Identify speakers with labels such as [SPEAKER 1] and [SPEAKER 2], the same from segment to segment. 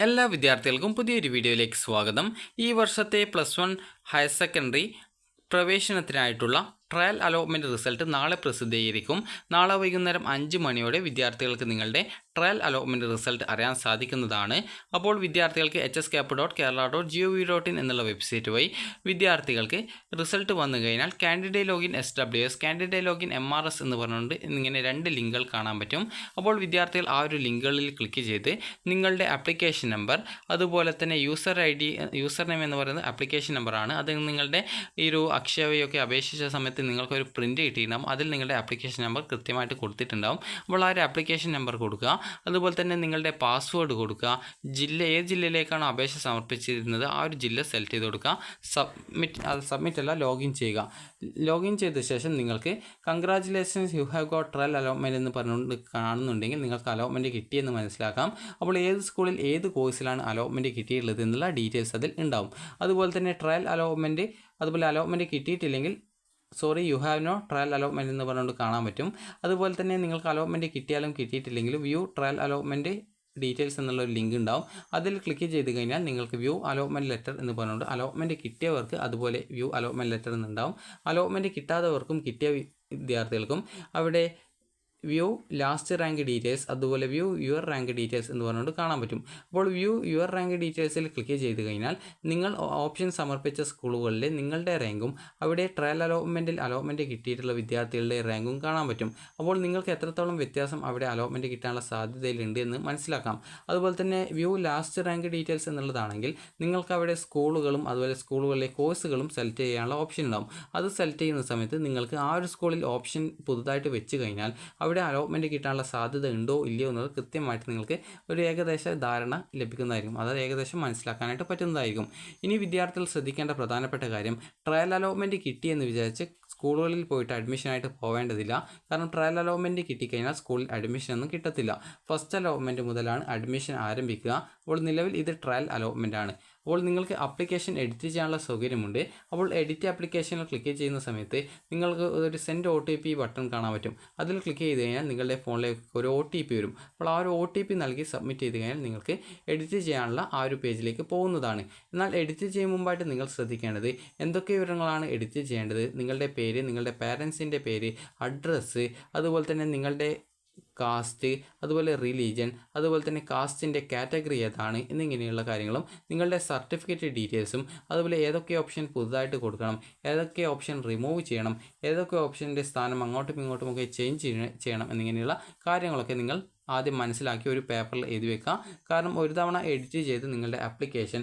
[SPEAKER 1] എല്ലാ വിദ്യാർത്ഥികൾക്കും പുതിയൊരു വീഡിയോയിലേക്ക് സ്വാഗതം. ഈ വർഷത്തെ പ്ലസ് വൺ ഹയർ സെക്കൻഡറി പ്രവേശനത്തിനായിട്ടുള്ള ട്രയൽ അലോട്ട്മെന്റ് റിസൾട്ട് നാളെ പ്രസിദ്ധീകരിക്കും. നാളെ വൈകുന്നേരം അഞ്ച് മണിയോടെ വിദ്യാർത്ഥികൾക്ക് നിങ്ങളുടെ ട്രയൽ അലോട്ട്മെന്റ് റിസൾട്ട് അറിയാൻ സാധിക്കുന്നതാണ്. അപ്പോൾ വിദ്യാർത്ഥികൾക്ക് H S cap dot Kerala dot G O V dot in എന്നുള്ള വെബ്സൈറ്റ് വഴി വിദ്യാർത്ഥികൾക്ക് റിസൾട്ട് വന്നു കഴിഞ്ഞാൽ candidate login S W S candidate login M R S എന്ന് പറഞ്ഞുകൊണ്ട് ഇങ്ങനെ രണ്ട് ലിങ്കുകൾ കാണാൻ പറ്റും. അപ്പോൾ വിദ്യാർത്ഥികൾ ആ ഒരു ലിങ്കുകളിൽ ക്ലിക്ക് ചെയ്ത് നിങ്ങളുടെ ആപ്ലിക്കേഷൻ നമ്പർ അതുപോലെ തന്നെ user I D user name എന്ന് പറയുന്നത് ആപ്ലിക്കേഷൻ നമ്പറാണ്. അത് നിങ്ങളുടെ ഈ ഒരു അക്ഷയവയൊക്കെ അപേക്ഷിച്ച സമയത്ത് നിങ്ങൾക്കൊരു പ്രിന്റ് കിട്ടിയിട്ടുണ്ടാകും അതിൽ നിങ്ങളുടെ ആപ്ലിക്കേഷൻ നമ്പർ കൃത്യമായിട്ട് കൊടുത്തിട്ടുണ്ടാവും. അപ്പോൾ ആ ഒരു ആപ്ലിക്കേഷൻ നമ്പർ കൊടുക്കുക. അതുപോലെ തന്നെ നിങ്ങളുടെ പാസ്വേഡ് കൊടുക്കുക. ജില്ല ഏത് ജില്ലയിലേക്കാണ് അപേക്ഷ സമർപ്പിച്ചിരുന്നത് ആ ഒരു ജില്ല സെലക്ട് ചെയ്ത് കൊടുക്കുക. സബ്മിറ്റ് അത് സബ്മിറ്റ് അല്ല ലോഗിൻ ചെയ്യുക. ലോഗിൻ ചെയ്ത ശേഷം നിങ്ങൾക്ക് congratulations you have got trial allotment എന്ന് പറഞ്ഞുകൊണ്ട് കാണുന്നുണ്ടെങ്കിൽ നിങ്ങൾക്ക് അലോട്ട്മെന്റ് കിട്ടിയെന്ന് മനസ്സിലാക്കാം. അപ്പോൾ ഏത് സ്കൂളിൽ ഏത് കോഴ്സിലാണ് അലോട്ട്മെന്റ് കിട്ടിയിട്ടുള്ളത് എന്നുള്ള ഡീറ്റെയിൽസ് അതിൽ ഉണ്ടാവും. അതുപോലെ തന്നെ ട്രയൽ അലോട്ട്മെന്റ് അതുപോലെ allotment കിട്ടിയിട്ടില്ലെങ്കിൽ sorry you have no trial allotment എന്ന് പറഞ്ഞുകൊണ്ട് കാണാൻ പറ്റും. അതുപോലെ തന്നെ നിങ്ങൾക്ക് അലോട്ട്മെന്റ് കിട്ടിയാലും കിട്ടിയിട്ടില്ലെങ്കിലും വ്യൂ ട്രയൽ അലോട്ട്മെന്റ് ഡീറ്റെയിൽസ് എന്നുള്ളൊരു ലിങ്ക് ഉണ്ടാവും. അതിൽ ക്ലിക്ക് ചെയ്ത് കഴിഞ്ഞാൽ നിങ്ങൾക്ക് വ്യൂ അലോട്ട്മെന്റ് ലെറ്റർ എന്ന് പറഞ്ഞുകൊണ്ട് അലോട്ട്മെന്റ് കിട്ടിയവർക്ക് അതുപോലെ വ്യൂ അലോട്ട്മെന്റ് ലെറ്റർ എന്നുണ്ടാവും. അലോട്ട്മെന്റ് കിട്ടാത്തവർക്കും കിട്ടിയ വിദ്യാർത്ഥികൾക്കും അവിടെ വ്യൂ ലാസ്റ്റ് റാങ്ക് ഡീറ്റെയിൽസ് അതുപോലെ വ്യൂ യുവർ റാങ്ക് ഡീറ്റെയിൽസ് എന്ന് പറഞ്ഞുകൊണ്ട് കാണാൻ പറ്റും. അപ്പോൾ വ്യൂ യുവർ റാങ്ക് ഡീറ്റെയിൽസിൽ ക്ലിക്ക് ചെയ്ത് കഴിഞ്ഞാൽ നിങ്ങൾ ഓപ്ഷൻ സമർപ്പിച്ച സ്കൂളുകളിലെ നിങ്ങളുടെ റാങ്കും അവിടെ ട്രയൽ അലോട്ട്മെന്റിൽ അലോട്ട്മെന്റ് കിട്ടിയിട്ടുള്ള വിദ്യാർത്ഥികളുടെ റാങ്കും കാണാൻ പറ്റും. അപ്പോൾ നിങ്ങൾക്ക് എത്രത്തോളം വ്യത്യാസം അവിടെ അലോട്ട്മെന്റ് കിട്ടാനുള്ള സാധ്യതയിലുണ്ട് എന്ന് മനസ്സിലാക്കാം. അതുപോലെ തന്നെ വ്യൂ ലാസ്റ്റ് റാങ്ക് ഡീറ്റെയിൽസ് എന്നുള്ളതാണെങ്കിൽ നിങ്ങൾക്ക് അവിടെ സ്കൂളുകളും അതുപോലെ സ്കൂളുകളിലെ കോഴ്സുകളും സെലക്ട് ചെയ്യാനുള്ള ഓപ്ഷൻ ഉണ്ടാവും. അത് സെലക്ട് ചെയ്യുന്ന സമയത്ത് നിങ്ങൾക്ക് ആ ഒരു സ്കൂളിൽ ഓപ്ഷൻ പുതുതായിട്ട് വെച്ച് കഴിഞ്ഞാൽ അവിടെ അലോട്ട്മെന്റ് കിട്ടാനുള്ള സാധ്യത ഉണ്ടോ ഇല്ലയോ എന്നത് കൃത്യമായിട്ട് നിങ്ങൾക്ക് ഒരു ഏകദേശ ധാരണ ലഭിക്കുന്നതായിരിക്കും. അതായത് ഏകദേശം മനസ്സിലാക്കാനായിട്ട് പറ്റുന്നതായിരിക്കും. ഇനി വിദ്യാർത്ഥികൾ ശ്രദ്ധിക്കേണ്ട പ്രധാനപ്പെട്ട കാര്യം ട്രയൽ അലോട്ട്മെന്റ് കിട്ടിയെന്ന് വിചാരിച്ച് സ്കൂളുകളിൽ പോയിട്ട് അഡ്മിഷനായിട്ട് പോവേണ്ടതില്ല. കാരണം ട്രയൽ അലോട്ട്മെന്റ് കിട്ടിക്കഴിഞ്ഞാൽ സ്കൂളിൽ അഡ്മിഷൻ ഒന്നും കിട്ടത്തില്ല. ഫസ്റ്റ് അലോട്ട്മെന്റ് മുതലാണ് അഡ്മിഷൻ ആരംഭിക്കുക. അപ്പോൾ നിലവിൽ ഇത് ട്രയൽ അലോട്ട്മെന്റ് ആണ്. അപ്പോൾ നിങ്ങൾക്ക് അപ്ലിക്കേഷൻ എഡിറ്റ് ചെയ്യാനുള്ള സൗകര്യമുണ്ട്. അപ്പോൾ എഡിറ്റ് ആപ്ലിക്കേഷനിൽ ക്ലിക്ക് ചെയ്യുന്ന സമയത്ത് നിങ്ങൾക്ക് ഒരു send O T P button കാണാൻ പറ്റും. അതിൽ ക്ലിക്ക് ചെയ്ത് കഴിഞ്ഞാൽ നിങ്ങളുടെ ഫോണിലേക്ക് ഒരു ഒ ടി പി വരും. അപ്പോൾ ആ ഒരു ഒ ടി പി നൽകി സബ്മിറ്റ് ചെയ്ത് കഴിഞ്ഞാൽ നിങ്ങൾക്ക് എഡിറ്റ് ചെയ്യാനുള്ള ആ ഒരു പേജിലേക്ക് പോകുന്നതാണ്. എന്നാൽ എഡിറ്റ് ചെയ്യും മുമ്പായിട്ട് നിങ്ങൾ ശ്രദ്ധിക്കേണ്ടത് എന്തൊക്കെ വിവരങ്ങളാണ് എഡിറ്റ് ചെയ്യേണ്ടത്? നിങ്ങളുടെ പേര് നിങ്ങളുടെ പാരൻസിന്റെ പേര് അഡ്രസ്സ് അതുപോലെ തന്നെ നിങ്ങളുടെ കാസ്റ്റ് അതുപോലെ റിലീജിയൻ അതുപോലെ തന്നെ കാസ്റ്റിന്റെ കാറ്റഗറി ഏതാണ് എന്നിങ്ങനെയുള്ള കാര്യങ്ങളും നിങ്ങളുടെ സർട്ടിഫിക്കറ്റ് ഡീറ്റെയിൽസും അതുപോലെ ഏതൊക്കെ ഓപ്ഷൻ പുതുതായിട്ട് കൊടുക്കണം ഏതൊക്കെ ഓപ്ഷൻ റിമൂവ് ചെയ്യണം ഏതൊക്കെ ഓപ്ഷന്റെ സ്ഥാനം അങ്ങോട്ടും ഇങ്ങോട്ടും ഒക്കെ ചേഞ്ച് ചെയ്യണം എന്നിങ്ങനെയുള്ള കാര്യങ്ങളൊക്കെ നിങ്ങൾ ആദ്യം മനസ്സിലാക്കി ഒരു പേപ്പറിൽ എഴുതി വെക്കുക. കാരണം ഒരു തവണ എഡിറ്റ് ചെയ്ത് നിങ്ങളുടെ ആപ്ലിക്കേഷൻ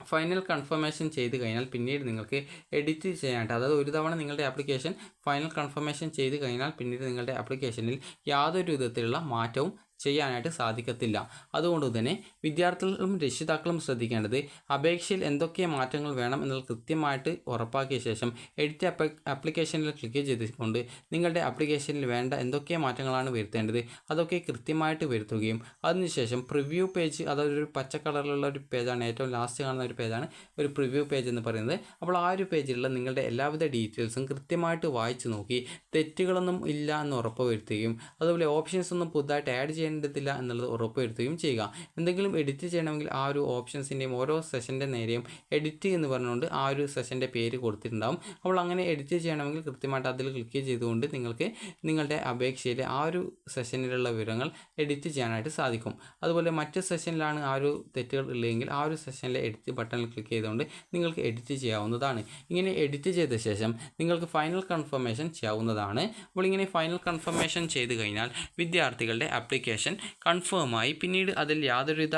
[SPEAKER 1] ഫൈനൽ കൺഫർമേഷൻ ചെയ്ത് കഴിഞ്ഞാൽ പിന്നീട് നിങ്ങൾക്ക് എഡിറ്റ് ചെയ്യാനായിട്ട് അതായത് ഒരു തവണ നിങ്ങളുടെ ആപ്ലിക്കേഷൻ ഫൈനൽ കൺഫർമേഷൻ ചെയ്ത് കഴിഞ്ഞാൽ പിന്നീട് നിങ്ങളുടെ ആപ്ലിക്കേഷനിൽ യാതൊരു വിധത്തിലുള്ള മാറ്റവും ചെയ്യാനായിട്ട് സാധിക്കത്തില്ല. അതുകൊണ്ട് തന്നെ വിദ്യാർത്ഥികളും രക്ഷിതാക്കളും ശ്രദ്ധിക്കേണ്ടത് അപേക്ഷയിൽ എന്തൊക്കെ മാറ്റങ്ങൾ വേണം എന്നത് കൃത്യമായിട്ട് ഉറപ്പാക്കിയ ശേഷം എഡിറ്റ് ആപ്ലിക്കേഷനിൽ ക്ലിക്ക് ചെയ്തുകൊണ്ട് നിങ്ങളുടെ ആപ്ലിക്കേഷനിൽ വേണ്ട എന്തൊക്കെ മാറ്റങ്ങളാണ് വരുത്തേണ്ടത് അതൊക്കെ കൃത്യമായിട്ട് വരുത്തുകയും അതിനുശേഷം പ്രിവ്യൂ പേജ് അതൊരു പച്ച കളറിലുള്ള ഒരു പേജാണ് ഏറ്റവും ലാസ്റ്റ് കാണുന്ന ഒരു പേജാണ് ഒരു പ്രിവ്യൂ പേജ് എന്ന് പറയുന്നത്. അപ്പോൾ ആ ഒരു പേജിലുള്ള നിങ്ങളുടെ എല്ലാവിധ ഡീറ്റെയിൽസും കൃത്യമായിട്ട് വായിച്ചു നോക്കി തെറ്റുകളൊന്നും ഇല്ല എന്ന് ഉറപ്പ് വരുത്തുകയും അതുപോലെ ഓപ്ഷൻസ് ഒന്നും പുതുതായിട്ട് ആഡ് ചെയ്യേണ്ടതില്ല എന്നുള്ളത് ഉറപ്പുവരുത്തുകയും ചെയ്യുക. എന്തെങ്കിലും എഡിറ്റ് ചെയ്യണമെങ്കിൽ ആ ഒരു ഓപ്ഷൻസിന്റെയും ഓരോ സെഷന്റെ നേരെയും എഡിറ്റ് എന്ന് പറഞ്ഞുകൊണ്ട് ആ ഒരു സെഷന്റെ പേര് കൊടുത്തിട്ടുണ്ടാവും. അപ്പോൾ അങ്ങനെ എഡിറ്റ് ചെയ്യണമെങ്കിൽ കൃത്യമായിട്ട് അതിൽ ക്ലിക്ക് ചെയ്തുകൊണ്ട് നിങ്ങൾക്ക് നിങ്ങളുടെ അപേക്ഷയിലെ ആ ഒരു സെഷനിലുള്ള വിവരങ്ങൾ എഡിറ്റ് ചെയ്യാനായിട്ട് സാധിക്കും. അതുപോലെ മറ്റ് സെഷനിലാണ് ആ ഒരു തെറ്റുകൾ ഉള്ളതെങ്കിൽ ആ ഒരു സെഷനിലെ എഡിറ്റ് ബട്ടണിൽ ക്ലിക്ക് ചെയ്തുകൊണ്ട് നിങ്ങൾക്ക് എഡിറ്റ് ചെയ്യാവുന്നതാണ്. ഇങ്ങനെ എഡിറ്റ് ചെയ്ത ശേഷം നിങ്ങൾക്ക് ഫൈനൽ കൺഫർമേഷൻ ചെയ്യാവുന്നതാണ്. അപ്പോൾ ഇങ്ങനെ ഫൈനൽ കൺഫർമേഷൻ ചെയ്ത് കഴിഞ്ഞാൽ വിദ്യാർത്ഥികളുടെ ആപ്ലിക്കേഷൻ കൺഫേമായി പിന്നീട് അതിൽ യാതൊരുവിധ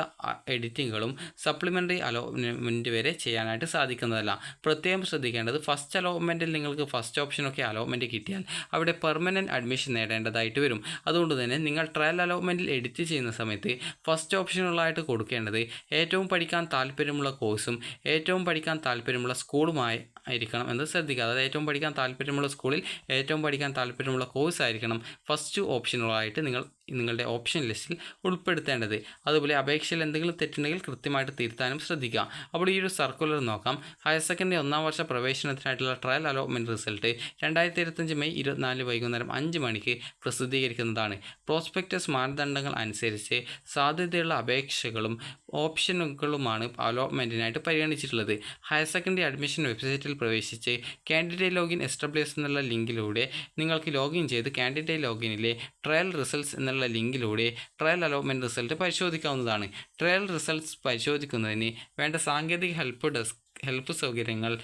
[SPEAKER 1] എഡിറ്റിങ്ങുകളും സപ്ലിമെന്ററി അലോട്ട്മെന്റ് വരെ ചെയ്യാനായിട്ട് സാധിക്കുന്നതല്ല. പ്രത്യേകം ശ്രദ്ധിക്കേണ്ടത് ഫസ്റ്റ് അലോട്ട്മെന്റിൽ നിങ്ങൾക്ക് ഫസ്റ്റ് ഓപ്ഷനൊക്കെ അലോട്ട്മെന്റ് കിട്ടിയാൽ അവിടെ പെർമനന്റ് അഡ്മിഷൻ നേടേണ്ടതായിട്ട് വരും. അതുകൊണ്ട് തന്നെ നിങ്ങൾ ട്രയൽ അലോട്ട്മെന്റിൽ എഡിറ്റ് ചെയ്യുന്ന സമയത്ത് ഫസ്റ്റ് ഓപ്ഷനുകളായിട്ട് കൊടുക്കേണ്ടത് ഏറ്റവും പഠിക്കാൻ താല്പര്യമുള്ള കോഴ്സും ഏറ്റവും പഠിക്കാൻ താല്പര്യമുള്ള സ്കൂളുമായി ആയിരിക്കണം എന്ന് ശ്രദ്ധിക്കുക. അതായത് ഏറ്റവും പഠിക്കാൻ താല്പര്യമുള്ള സ്കൂളിൽ ഏറ്റവും പഠിക്കാൻ താല്പര്യമുള്ള കോഴ്സ് ആയിരിക്കണം ഫസ്റ്റ് ഓപ്ഷനുകളായിട്ട് നിങ്ങൾ നിങ്ങളുടെ ഓപ്ഷൻ ലിസ്റ്റിൽ ഉൾപ്പെടുത്തേണ്ടത്. അതുപോലെ അപേക്ഷയിൽ എന്തെങ്കിലും തെറ്റുണ്ടെങ്കിൽ കൃത്യമായിട്ട് തിരുത്താനും ശ്രദ്ധിക്കുക. അപ്പോൾ ഈ ഒരു സർക്കുലർ നോക്കാം. ഹയർ സെക്കൻഡറി ഒന്നാം വർഷ പ്രവേശനത്തിനായിട്ടുള്ള ട്രയൽ അലോട്ട്മെന്റ് റിസൾട്ട് രണ്ടായിരത്തി ഇരുപത്തഞ്ച് മെയ് ഇരുപത്തിനാല് വൈകുന്നേരം അഞ്ച് മണിക്ക് പ്രസിദ്ധീകരിക്കുന്നതാണ്. പ്രോസ്പെക്റ്റസ് മാനദണ്ഡങ്ങൾ അനുസരിച്ച് സാധ്യതയുള്ള അപേക്ഷകളും ഓപ്ഷനുകളുമാണ് അലോട്ട്മെന്റിനായിട്ട് പരിഗണിച്ചിട്ടുള്ളത്. ഹയർ സെക്കൻഡറി അഡ്മിഷൻ വെബ്സൈറ്റിൽ പ്രവേശിച്ച് കാൻഡിഡേറ്റ് ലോഗിൻ എസ്റ്റാബ്ലിഷ് എന്നുള്ള ലിങ്കിലൂടെ നിങ്ങൾക്ക് ലോഗിൻ ചെയ്ത് കാൻഡിഡേറ്റ് ലോഗിനിലെ ട്രയൽ റിസൾട്ട്സ് എന്നുള്ള ലിങ്കിലൂടെ ട്രയൽ അലോട്ട്മെന്റ് റിസൾട്ട് പരിശോധിക്കാവുന്നതാണ്. ട്രയൽ റിസൾട്ട്സ് പരിശോധിക്കുന്നതിന് വേണ്ട സാങ്കേതിക ഹെൽപ്പ് ഡെസ്ക് ഹെൽപ്പ് സൗകര്യങ്ങൾ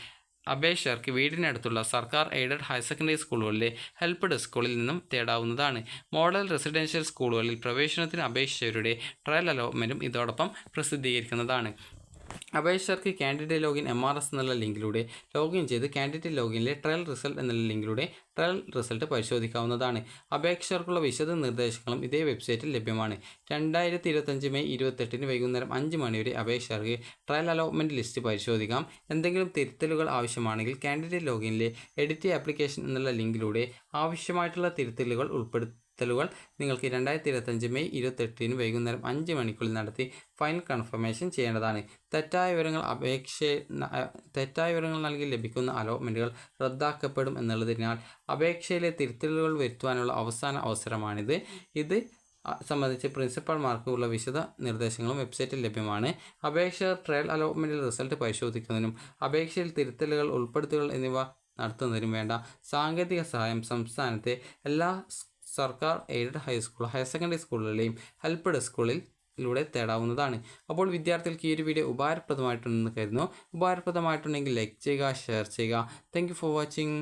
[SPEAKER 1] അപേക്ഷകർക്ക് വീടിനടുത്തുള്ള സർക്കാർ എയ്ഡഡ് ഹയർ സെക്കൻഡറി സ്കൂളുകളിലെ ഹെൽപ്പ് ഡെസ്കുകളിൽ നിന്നും തേടാവുന്നതാണ്. മോഡൽ റെസിഡൻഷ്യൽ സ്കൂളുകളിൽ പ്രവേശനത്തിന് അപേക്ഷിച്ചവരുടെ ട്രയൽ അലോട്ട്മെന്റും ഇതോടൊപ്പം പ്രസിദ്ധീകരിക്കുന്നതാണ്. അപേക്ഷകർക്ക് candidate login M R S എന്നുള്ള ലിങ്കിലൂടെ ലോഗിൻ ചെയ്ത് കാൻഡിഡേറ്റ് ലോഗിനിലെ ട്രയൽ റിസൾട്ട് എന്നുള്ള ലിങ്കിലൂടെ ട്രയൽ റിസൾട്ട് പരിശോധിക്കാവുന്നതാണ്. അപേക്ഷകർക്കുള്ള വിശദ നിർദ്ദേശങ്ങളും ഇതേ വെബ്സൈറ്റിൽ ലഭ്യമാണ്. രണ്ടായിരത്തി ഇരുപത്തഞ്ച് മെയ് ഇരുപത്തെട്ടിന് വൈകുന്നേരം അഞ്ച് മണിവരെ അപേക്ഷകർക്ക് ട്രയൽ അലോട്ട്മെന്റ് ലിസ്റ്റ് പരിശോധിക്കാം. എന്തെങ്കിലും തിരുത്തലുകൾ ആവശ്യമാണെങ്കിൽ കാൻഡിഡേറ്റ് ലോഗിനിലെ എഡിറ്റ് ആപ്ലിക്കേഷൻ എന്നുള്ള ലിങ്കിലൂടെ ആവശ്യമായിട്ടുള്ള തിരുത്തലുകൾ ഉൾപ്പെടുത്തി തിരുത്തലുകൾ നിങ്ങൾക്ക് രണ്ടായിരത്തി ഇരുപത്തഞ്ച് മെയ് ഇരുപത്തെട്ടിന് വൈകുന്നേരം അഞ്ച് മണിക്കുള്ളിൽ നടത്തി ഫൈനൽ കൺഫർമേഷൻ ചെയ്യേണ്ടതാണ്. തെറ്റായ വിവരങ്ങൾ അപേക്ഷ തെറ്റായ വിവരങ്ങൾ നൽകി ലഭിക്കുന്ന അലോട്ട്മെന്റുകൾ റദ്ദാക്കപ്പെടും എന്നുള്ളതിനാൽ അപേക്ഷയിലെ തിരുത്തലുകൾ വരുത്തുവാനുള്ള അവസാന അവസരമാണിത്. ഇത് സംബന്ധിച്ച് പ്രിൻസിപ്പൽമാർക്കുള്ള വിശദ നിർദ്ദേശങ്ങളും വെബ്സൈറ്റിൽ ലഭ്യമാണ്. അപേക്ഷ ട്രയൽ അലോട്ട്മെന്റിൽ റിസൾട്ട് പരിശോധിക്കുന്നതിനും അപേക്ഷയിൽ തിരുത്തലുകൾ ഉൾപ്പെടുത്തുകൾ എന്നിവ നടത്തുന്നതിനും വേണ്ട സാങ്കേതിക സഹായം സംസ്ഥാനത്തെ എല്ലാ സർക്കാർ aided high school higher secondary സ്കൂളുകളിലെയും help ഡെസ്കുകളിൽ ലൂടെ തേടാവുന്നതാണ്. അപ്പോൾ വിദ്യാർത്ഥികൾക്ക് ഈ ഒരു വീഡിയോ ഉപകാരപ്രദമായിട്ടുണ്ടെന്ന് കരുതുന്നു. ഉപകാരപ്രദമായിട്ടുണ്ടെങ്കിൽ ലൈക്ക് ചെയ്യുക ഷെയർ ചെയ്യുക. Thank for watching.